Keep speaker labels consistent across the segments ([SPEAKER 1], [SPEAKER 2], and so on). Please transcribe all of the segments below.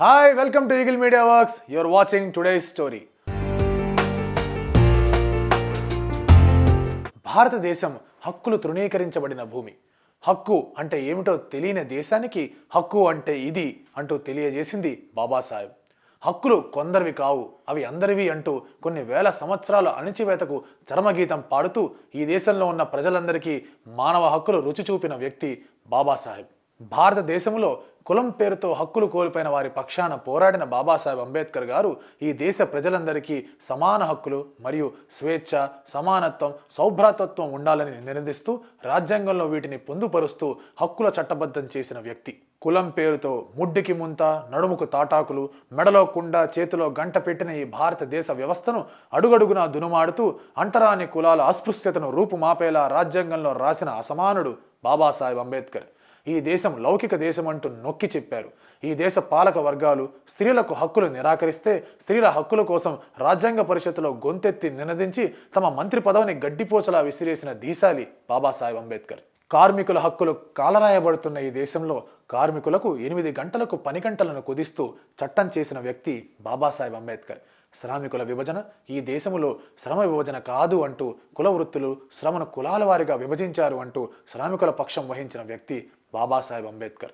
[SPEAKER 1] Hi welcome to Eagle Media Works your watching today story భారతదేశం హక్కులు తృణీకరించబడిన భూమి. హక్కు అంటే ఏమిటో తెలియని దేశానికి హక్కు అంటే ఇది అంటూ తెలియజేసింది బాబాసాహెబ్. హక్కులు కొందరివి కావు అవి అందరివి అంటూ కొన్ని వేల సంవత్సరాల అణిచివేతకు చర్మగీతం పాడుతూ ఈ దేశంలో ఉన్న ప్రజలందరికీ మానవ హక్కులు రుచి చూపిన వ్యక్తి బాబాసాహెబ్. భారతదేశంలో కులం పేరుతో హక్కులు కోల్పోయిన వారి పక్షాన పోరాడిన బాబాసాహెబ్ అంబేద్కర్ గారు ఈ దేశ ప్రజలందరికీ సమాన హక్కులు మరియు స్వేచ్ఛ సమానత్వం సౌభ్రాతత్వం ఉండాలని నినదిస్తూ రాజ్యాంగంలో వీటిని పొందుపరుస్తూ హక్కుల చట్టబద్ధం చేసిన వ్యక్తి. కులం పేరుతో ముడ్డికి ముంత నడుముకు తాటాకులు మెడలో కుండ చేతిలో గంట పెట్టిన ఈ భారతదేశ వ్యవస్థను అడుగడుగునా దునుమాడుతూ అంటరాని కులాల అస్పృశ్యతను రూపుమాపేలా రాజ్యాంగంలో రాసిన అసమానుడు బాబాసాహెబ్ అంబేద్కర్. ఈ దేశం లౌకిక దేశం అంటూ నొక్కి చెప్పారు. ఈ దేశ పాలక వర్గాలు స్త్రీలకు హక్కులు నిరాకరిస్తే స్త్రీల హక్కుల కోసం రాజ్యాంగ పరిషత్తులో గొంతెత్తి నినదించి తమ మంత్రి పదవిని గడ్డిపోచలా విసిరేసిన దీశాలి బాబాసాహెబ్ అంబేద్కర్. కార్మికుల హక్కులు కాలరాయబడుతున్న ఈ దేశంలో కార్మికులకు ఎనిమిది గంటలకు పని గంటలను కుదిస్తూ చట్టం చేసిన వ్యక్తి బాబాసాహెబ్ అంబేద్కర్. శ్రామికుల విభజన ఈ దేశంలో శ్రమ విభజన కాదు అంటూ కుల వృత్తులు శ్రమను కులాల వారిగా విభజించారు అంటూ శ్రామికుల పక్షం వహించిన వ్యక్తి బాబాసాహెబ్ అంబేద్కర్.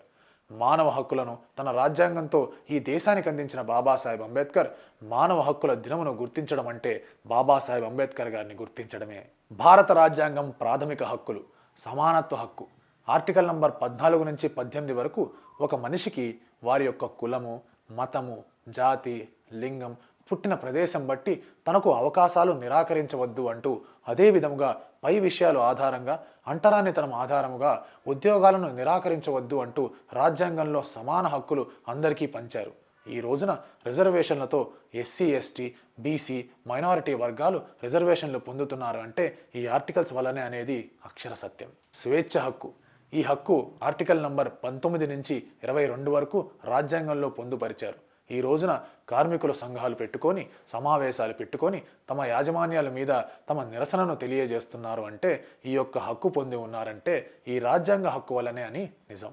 [SPEAKER 1] మానవ హక్కులను తన రాజ్యాంగంతో ఈ దేశానికి అందించిన బాబాసాహెబ్ అంబేద్కర్ మానవ హక్కుల దినమును గుర్తించడం అంటే బాబాసాహెబ్ అంబేద్కర్ గారిని గుర్తించడమే. భారత రాజ్యాంగం ప్రాథమిక హక్కులు సమానత్వ హక్కు. ఆర్టికల్ నంబర్ పద్నాలుగు నుంచి పద్దెనిమిది వరకు ఒక మనిషికి వారి యొక్క కులము మతము జాతి లింగం పుట్టిన ప్రదేశం బట్టి తనకు అవకాశాలు నిరాకరించవద్దు అంటూ అదేవిధముగా పై విషయాలు ఆధారంగా అంటరానితనం ఆధారముగా ఉద్యోగాలను నిరాకరించవద్దు అంటూ రాజ్యాంగంలో సమాన హక్కులు అందరికీ పంచారు. ఈ రోజున రిజర్వేషన్లతో ఎస్సీ ఎస్టీ బీసీ మైనారిటీ వర్గాలు రిజర్వేషన్లు పొందుతున్నారు అంటే ఈ ఆర్టికల్స్ వల్లనే అనేది అక్షర సత్యం. స్వేచ్ఛ హక్కు. ఈ హక్కు ఆర్టికల్ నంబర్ పంతొమ్మిది నుంచి ఇరవై రెండు వరకు రాజ్యాంగంలో పొందుపరిచారు. ఈ రోజున కార్మికుల సంఘాలు పెట్టుకొని సమావేశాలు పెట్టుకొని తమ యాజమాన్యాల మీద తమ నిరసనను తెలియజేస్తున్నారు అంటే ఈ యొక్క హక్కు పొంది ఉన్నారంటే ఈ రాజ్యాంగ హక్కు వల్లనే అని నిజం.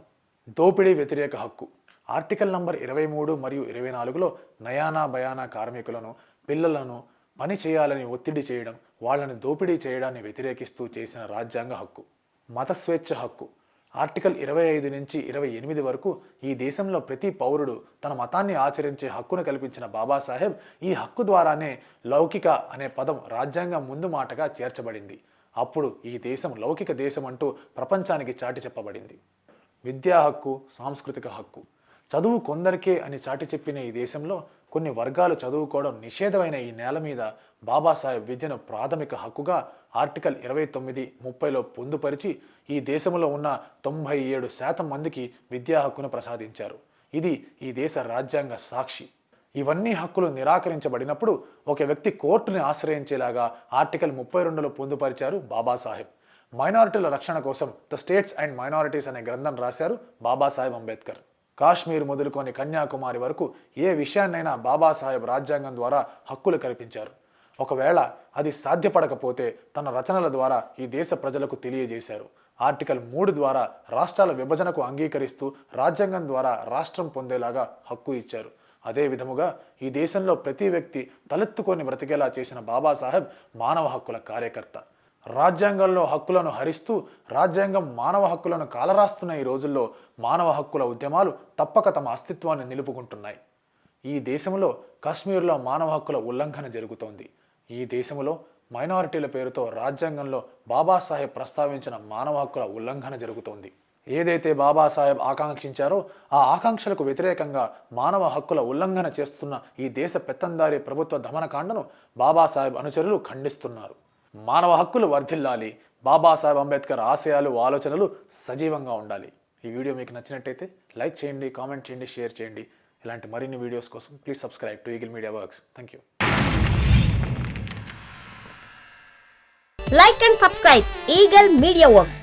[SPEAKER 1] దోపిడీ వ్యతిరేక హక్కు. ఆర్టికల్ నంబర్ ఇరవై మూడు మరియు ఇరవై నాలుగులో నయానా భయానా కార్మికులను పిల్లలను పని చేయాలని ఒత్తిడి చేయడం వాళ్ళని దోపిడీ చేయడాన్ని వ్యతిరేకిస్తూ చేసిన రాజ్యాంగ హక్కు. మత స్వేచ్ఛ హక్కు. ఆర్టికల్ ఇరవై ఐదు నుంచి ఇరవై ఎనిమిది వరకు ఈ దేశంలో ప్రతి పౌరుడు తన మతాన్ని ఆచరించే హక్కును కల్పించిన బాబాసాహెబ్ ఈ హక్కు ద్వారానే లౌకిక అనే పదం రాజ్యాంగం ముందు మాటగా చేర్చబడింది. అప్పుడు ఈ దేశం లౌకిక దేశం అంటూ ప్రపంచానికి చాటి చెప్పబడింది. విద్యా హక్కు సాంస్కృతిక హక్కు. చదువు కొందరికే అని చాటి చెప్పిన ఈ దేశంలో కొన్ని వర్గాలు చదువుకోవడం నిషేధమైన ఈ నేల మీద బాబాసాహెబ్ విద్యను ప్రాథమిక హక్కుగా ఆర్టికల్ ఇరవై తొమ్మిది ముప్పైలో పొందుపరిచి ఈ దేశంలో ఉన్న తొంభై ఏడు శాతం మందికి విద్యా హక్కును ప్రసాదించారు. ఇది ఈ దేశ రాజ్యాంగ సాక్షి. ఇవన్నీ హక్కులు నిరాకరించబడినప్పుడు ఒక వ్యక్తి కోర్టుని ఆశ్రయించేలాగా ఆర్టికల్ ముప్పై రెండులో పొందుపరిచారు బాబాసాహెబ్. మైనారిటీల రక్షణ కోసం ద స్టేట్స్ అండ్ మైనారిటీస్ అనే గ్రంథం రాశారు బాబాసాహెబ్ అంబేద్కర్. కాశ్మీర్ మొదలుకొని కన్యాకుమారి వరకు ఏ విషయాన్నైనా బాబాసాహెబ్ రాజ్యాంగం ద్వారా హక్కులు కల్పించారు. ఒకవేళ అది సాధ్యపడకపోతే తన రచనల ద్వారా ఈ దేశ ప్రజలకు తెలియజేశారు. ఆర్టికల్ మూడు ద్వారా రాష్ట్రాల విభజనకు అంగీకరిస్తూ రాజ్యాంగం ద్వారా రాష్ట్రం పొందేలాగా హక్కు ఇచ్చారు. అదే విధముగా ఈ దేశంలో ప్రతి వ్యక్తి తలెత్తుకొని బ్రతికేలా చేసిన బాబాసాహెబ్ మానవ హక్కుల కార్యకర్త. రాజ్యాంగంలో హక్కులను హరిస్తూ రాజ్యాంగం మానవ హక్కులను కాలరాస్తున్న ఈ రోజుల్లో మానవ హక్కుల ఉద్యమాలు తప్పక తమ అస్తిత్వాన్ని నిలుపుకుంటున్నాయి. ఈ దేశంలో కాశ్మీర్లో మానవ హక్కుల ఉల్లంఘన జరుగుతోంది. ఈ దేశంలో మైనారిటీల పేరుతో రాజ్యాంగంలో బాబాసాహెబ్ ప్రస్తావించిన మానవ హక్కుల ఉల్లంఘన జరుగుతోంది. ఏదైతే బాబాసాహెబ్ ఆకాంక్షించారో ఆ ఆకాంక్షలకు వ్యతిరేకంగా మానవ హక్కుల ఉల్లంఘన చేస్తున్న ఈ దేశ పెత్తందారి ప్రభుత్వ దమనకాండను బాబాసాహెబ్ అనుచరులు ఖండిస్తున్నారు. మానవ హక్కులు వర్ధిల్లాలి. బాబాసాహెబ్ అంబేద్కర్ ఆశయాలు ఆలోచనలు సజీవంగా ఉండాలి. ఈ వీడియో మీకు నచ్చినట్టయితే లైక్ చేయండి కామెంట్ చేయండి షేర్ చేయండి. ఇలాంటి మరిన్ని వీడియోస్ కోసం please subscribe to Eagle Media Works. Thank you.
[SPEAKER 2] Like and subscribe Eagle Media Works.